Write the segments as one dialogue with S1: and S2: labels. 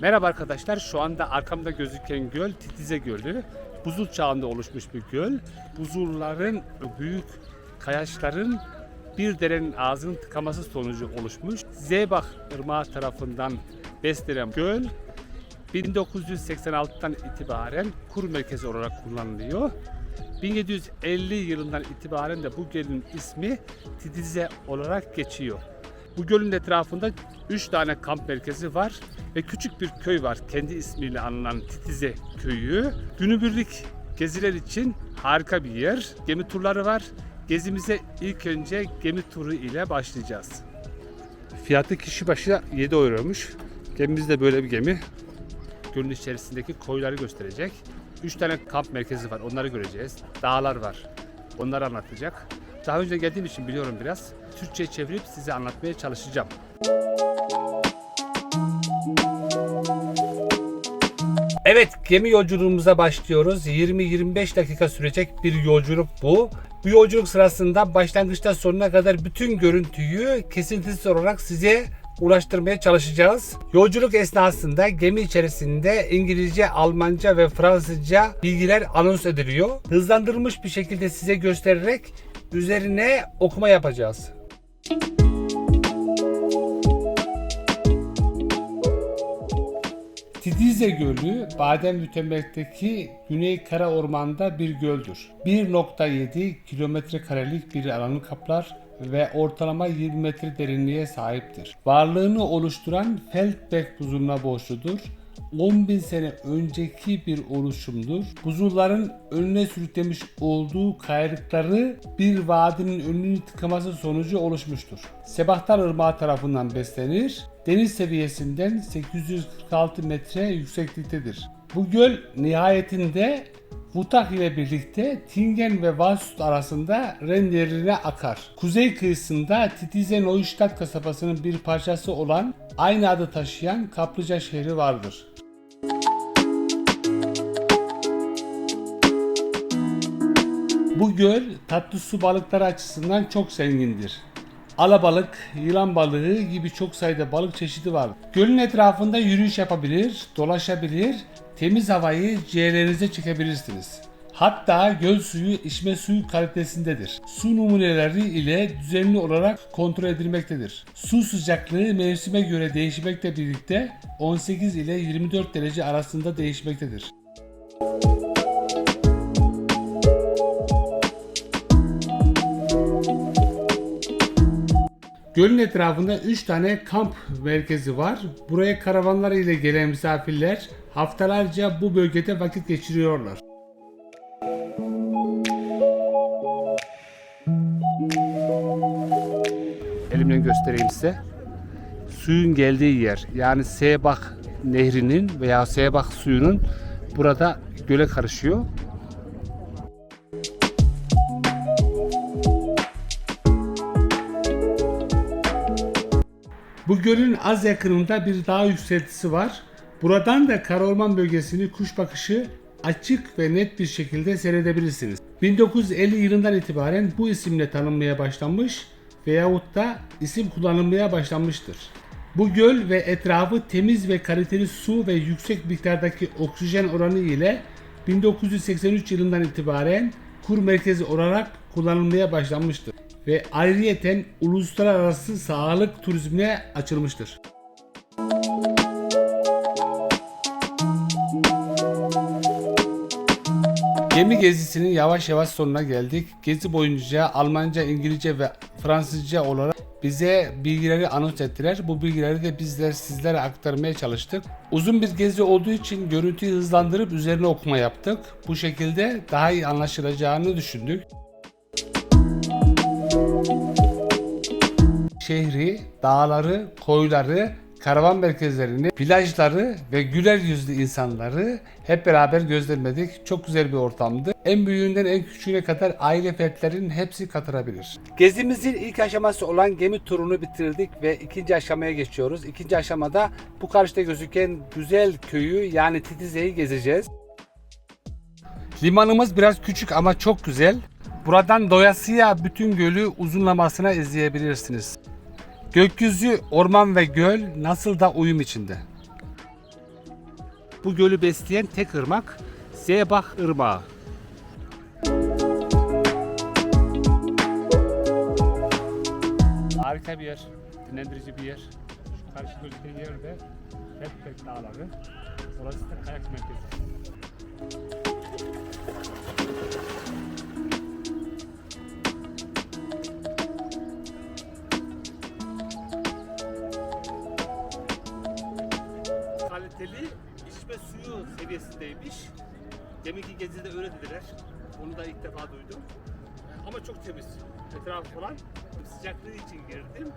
S1: Merhaba arkadaşlar. Şu anda arkamda gözüken göl Titize Gölü. Buzul çağında oluşmuş bir göl. Buzulların büyük kayaçların bir derenin ağzının tıkaması sonucu oluşmuş. Zeybak Irmağı tarafından beslenen göl 1986'dan itibaren kur merkezi olarak kullanılıyor. 1750 yılından itibaren de bu gölün ismi Titize olarak geçiyor. Bu gölün etrafında 3 tane kamp merkezi var ve küçük bir köy var kendi ismiyle anılan Titize köyü. Günübirlik geziler için harika bir yer. Gemi turları var. Gezimize ilk önce gemi turu ile başlayacağız. Fiyatı kişi başı 7 euroymuş. Gemimiz de böyle bir gemi. Gölün içerisindeki koyları gösterecek. 3 tane kamp merkezi var. Onları göreceğiz. Dağlar var. Onları anlatacak. Daha önce geldiğim için biliyorum biraz. Türkçe çevirip size anlatmaya çalışacağım. Evet, gemi yolculuğumuza başlıyoruz. 20-25 dakika sürecek bir yolculuk bu. Bu yolculuk sırasında başlangıçtan sonuna kadar bütün görüntüyü kesintisiz olarak size ulaştırmaya çalışacağız. Yolculuk esnasında gemi içerisinde İngilizce, Almanca ve Fransızca bilgiler anons ediliyor. Hızlandırılmış bir şekilde size göstererek üzerine okuma yapacağız. Tidize Gölü, Badem Mütemellik'teki Güney Kara Orman'da bir göldür. 1.7 kilometre karelik bir alanı kaplar ve ortalama 20 metre derinliğe sahiptir. Varlığını oluşturan Feldberg buzuluna borçludur. 10.000 sene önceki bir oluşumdur. Buzulların önüne sürüklemiş olduğu kayalıkları bir vadinin önünü tıkaması sonucu oluşmuştur. Sebahtar Irmağı tarafından beslenir. Deniz seviyesinden 846 metre yüksekliktedir. Bu göl nihayetinde Vutak ile birlikte Tingen ve Valsut arasında Ren Nehri'ne akar. Kuzey kıyısında Titize Neustadt kasabasının bir parçası olan aynı adı taşıyan Kaplıca şehri vardır. Bu göl tatlı su balıkları açısından çok zengindir. Alabalık, yılan balığı gibi çok sayıda balık çeşidi var. Gölün etrafında yürüyüş yapabilir, dolaşabilir, temiz havayı ciğerlerinize çekebilirsiniz. Hatta göl suyu içme suyu kalitesindedir. Su numuneleri ile düzenli olarak kontrol edilmektedir. Su sıcaklığı mevsime göre değişmekle birlikte 18 ile 24 derece arasında değişmektedir. Gölün etrafında 3 tane kamp merkezi var. Buraya karavanlar ile gelen misafirler haftalarca bu bölgede vakit geçiriyorlar. Elimle göstereyim size. Suyun geldiği yer yani Sebak nehrinin veya Sebak suyunun burada göle karışıyor. Bu gölün az yakınında bir dağ yükseltisi var. Buradan da Karaorman bölgesini kuş bakışı açık ve net bir şekilde seyredebilirsiniz. 1950 yılından itibaren bu isimle tanınmaya başlanmış veyahut da isim kullanılmaya başlanmıştır. Bu göl ve etrafı temiz ve kaliteli su ve yüksek miktardaki oksijen oranı ile 1983 yılından itibaren kur merkezi olarak kullanılmaya başlanmıştır ve ayrıyeten uluslararası sağlık turizmine açılmıştır. Gemi gezisinin yavaş yavaş sonuna geldik. Gezi boyunca Almanca, İngilizce ve Fransızca olarak bize bilgileri anons ettiler. Bu bilgileri de bizler sizlere aktarmaya çalıştık. Uzun bir gezi olduğu için görüntüyü hızlandırıp üzerine okuma yaptık. Bu şekilde daha iyi anlaşılacağını düşündük. Şehri, dağları, koyları, karavan merkezlerini, plajları ve güler yüzlü insanları hep beraber gözlemledik. Çok güzel bir ortamdı. En büyüğünden en küçüğüne kadar aile fertlerinin hepsi katılabilir. Gezimizin ilk aşaması olan gemi turunu bitirdik ve ikinci aşamaya geçiyoruz. İkinci aşamada bu karşıda gözüken güzel köyü yani Titize'yi gezeceğiz. Limanımız biraz küçük ama çok güzel. Buradan doyasıya bütün gölü uzunlamasına izleyebilirsiniz. Gökyüzü, orman ve göl nasıl da uyum içinde. bu gölü besleyen tek ırmak Zeybah Irmağı. Harika bir yer, dinlendirici bir yer. Şu karşı gözüken yer de Hepbek Dağları. Orası da kayak merkezi. Seviyesindeymiş. Deminki gezide öyle dediler. Onu da ilk defa duydum. Ama çok temiz. Etrafı falan. Sıcaklığı için girdim.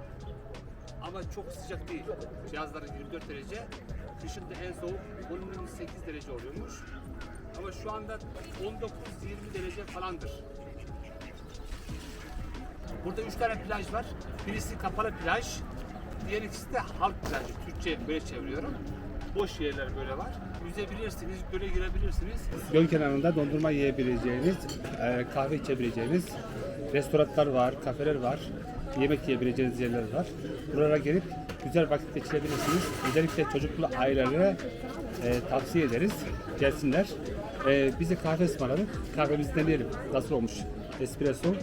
S1: Ama çok sıcak değil. Yazları 24 derece. Kışın da en soğuk 18 derece oluyormuş. Ama şu anda 19-20 derece falandır. Burada 3 tane plaj var. Birisi kapalı plaj. Diğer ikisi de halk plajı. Türkçe böyle çeviriyorum. Boş yerler böyle var. Yüzebilirsiniz, göle girebilirsiniz. Göl kenarında dondurma yiyebileceğiniz, e, kahve içebileceğiniz restoranlar var, kafeler var. Yemek yiyebileceğiniz yerler var. Buralara gelip güzel vakit geçirebilirsiniz. Özellikle çocuklu ailelere e, tavsiye ederiz. Gelsinler. E, bize kahve ısmarladık. Kahvemizi deneyelim. Nasıl olmuş? Espresso.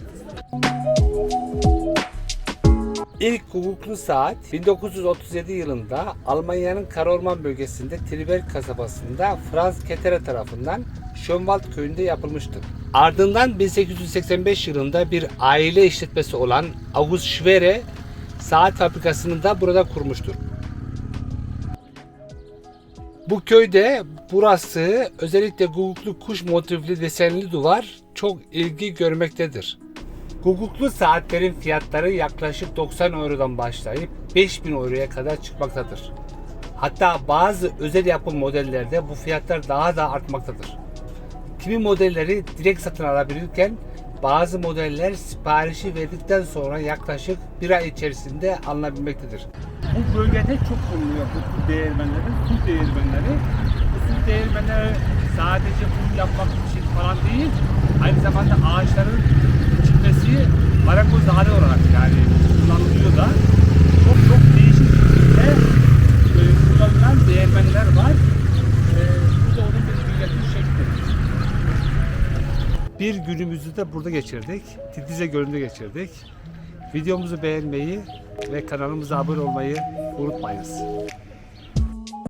S1: İlk hukuklu saat 1937 yılında Almanya'nın Karaorman bölgesinde Triberg kasabasında Franz Ketere tarafından Schönwald köyünde yapılmıştır. Ardından 1885 yılında bir aile işletmesi olan August Schwere saat fabrikasını da burada kurmuştur. Bu köyde burası özellikle guguklu kuş motifli desenli duvar çok ilgi görmektedir. Guguklu saatlerin fiyatları yaklaşık 90 eurodan başlayıp 5000 euroya kadar çıkmaktadır. Hatta bazı özel yapım modellerde bu fiyatlar daha da artmaktadır. Kimi modelleri direkt satın alabilirken bazı modeller siparişi verdikten sonra yaklaşık bir ay içerisinde alınabilmektedir. Bu bölgede çok bulunuyor bu su değirmenleri, su değirmenleri. Bu su değirmenleri sadece kum yapmak için falan değil, aynı zamanda ağaçların marangoz hali olarak yani kullanılıyor da. Çok çok değişik şekilde e, kullanılan değirmenler var. E, bu da onun bir milletin şekli. Bir günümüzü de burada geçirdik. Titize Gölü'nde geçirdik. Videomuzu beğenmeyi ve kanalımıza abone olmayı unutmayınız.